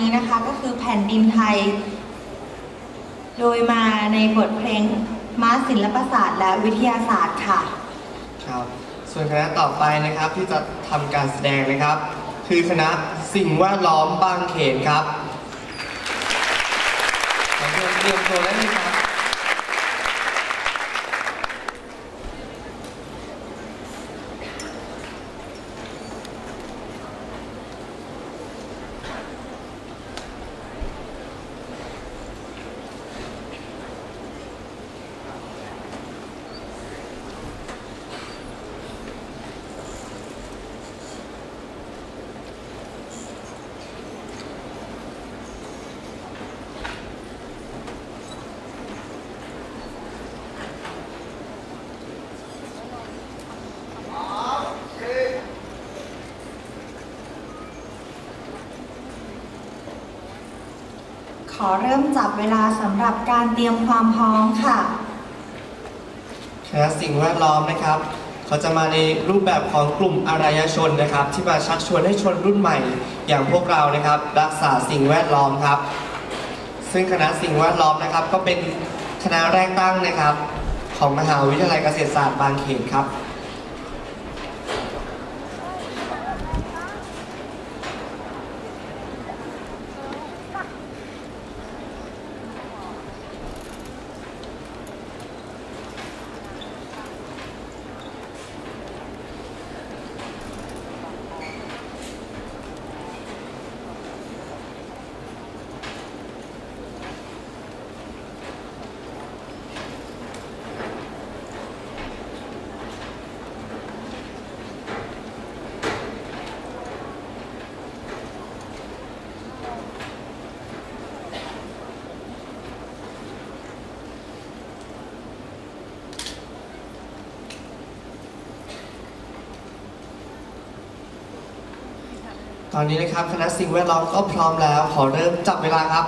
นี้นะคะก็คือแผ่นดินไทย โดยมาในบทเพลงม้าศิลปศาสตร์และวิทยาศาสตร์ค่ะ ครับ ส่วนคณะต่อไปนะครับที่จะทำการแสดงนะครับ คือคณะสิ่งแวดล้อมบางเขนครับขอเชิญเตรียมตัวได้เลยครับ อเริ่มจับเวลาสำหรับการเตรียมความพร้อมค่ะคณะสิ่งแวดล้อมนะครับ เขาจะมาในรูปแบบของกลุ่มอารยชนนะครับ ที่มาชักชวนให้ชนรุ่นใหม่ อย่างพวกเรานะครับ รักษาสิ่งแวดล้อมครับ ซึ่งคณะสิ่งแวดล้อมนะครับ ก็เป็นคณะแรกตั้งนะครับ ของมหาวิทยาลัยเกษตรศาสตร์บางเขนครับ ตอนนี้นะครับคณะสิ่งแวดล้อมก็พร้อมแล้ว ขอเริ่มจับเวลาครับ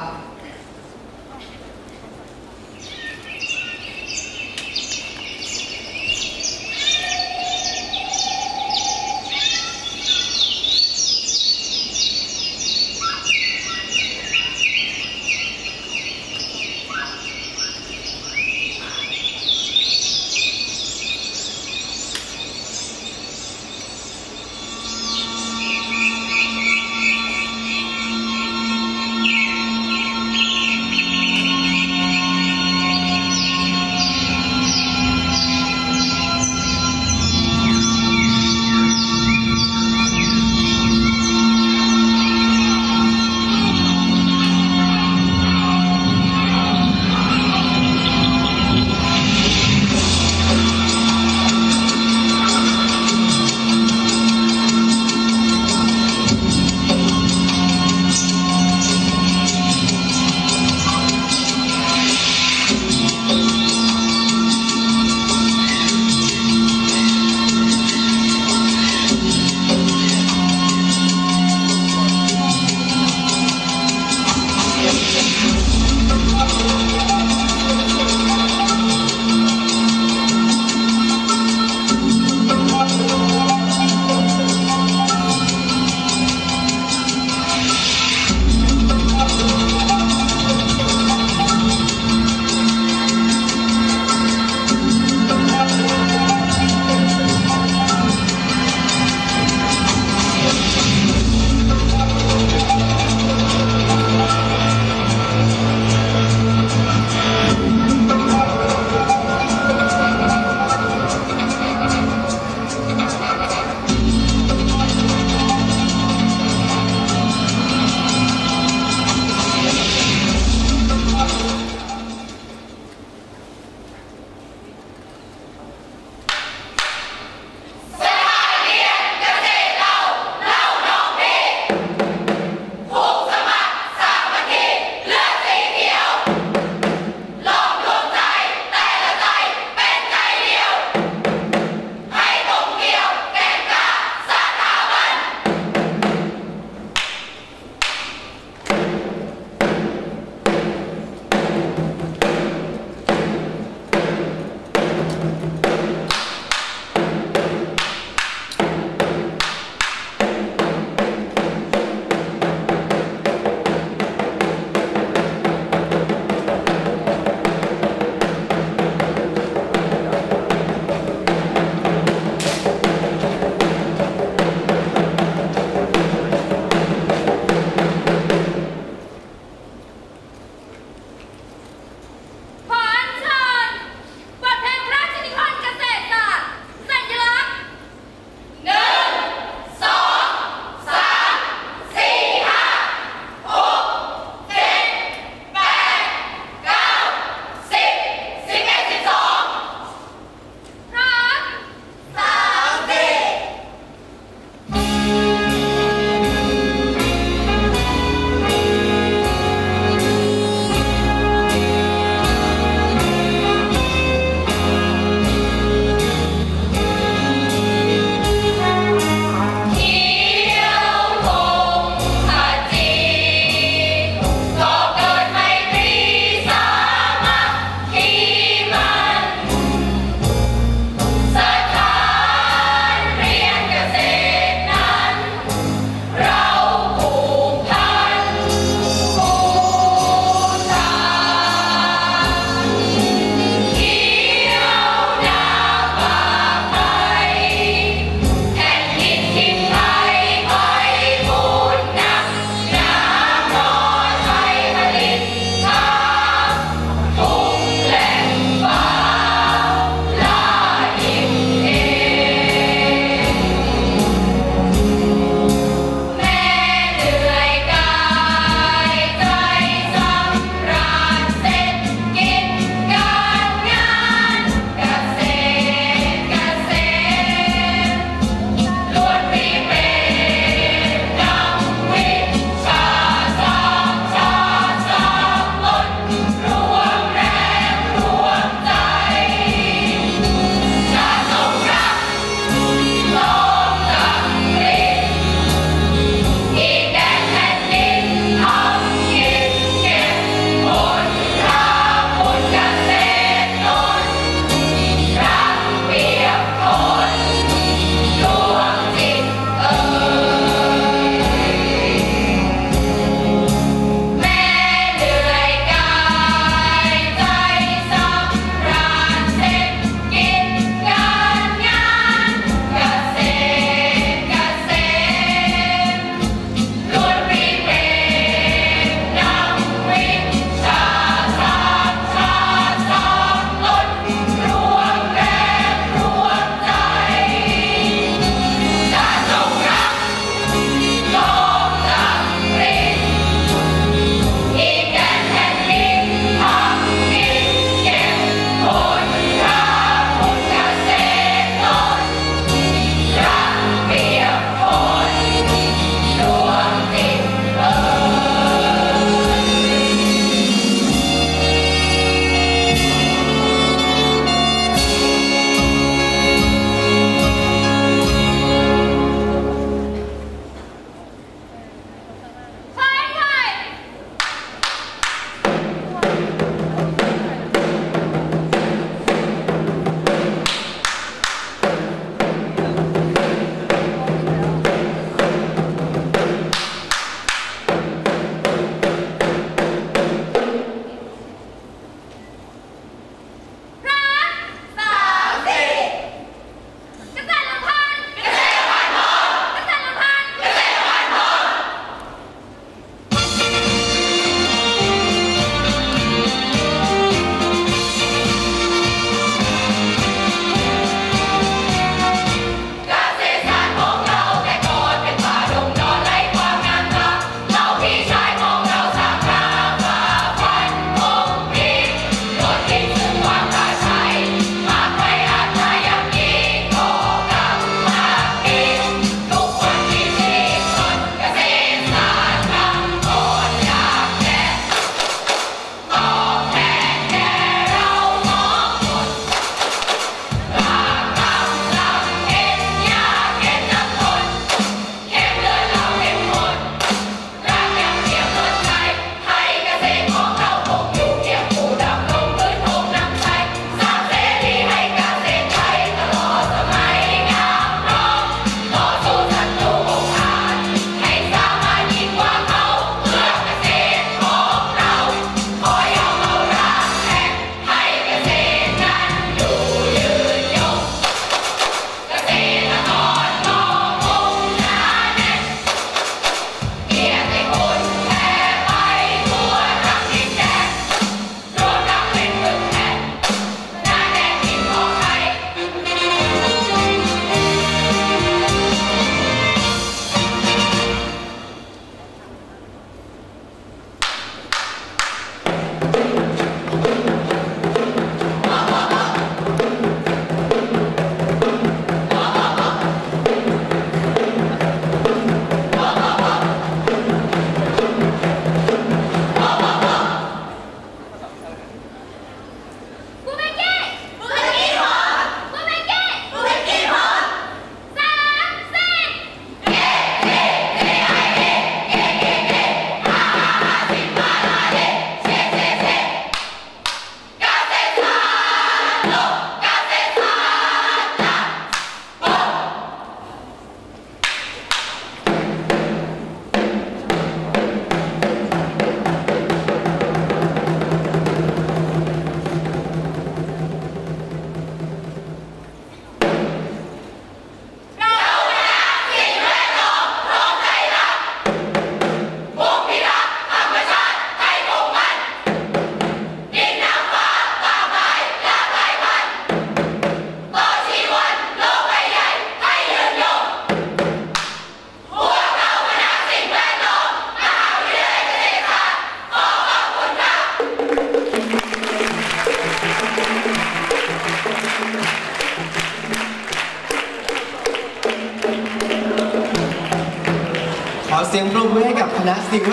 เสียง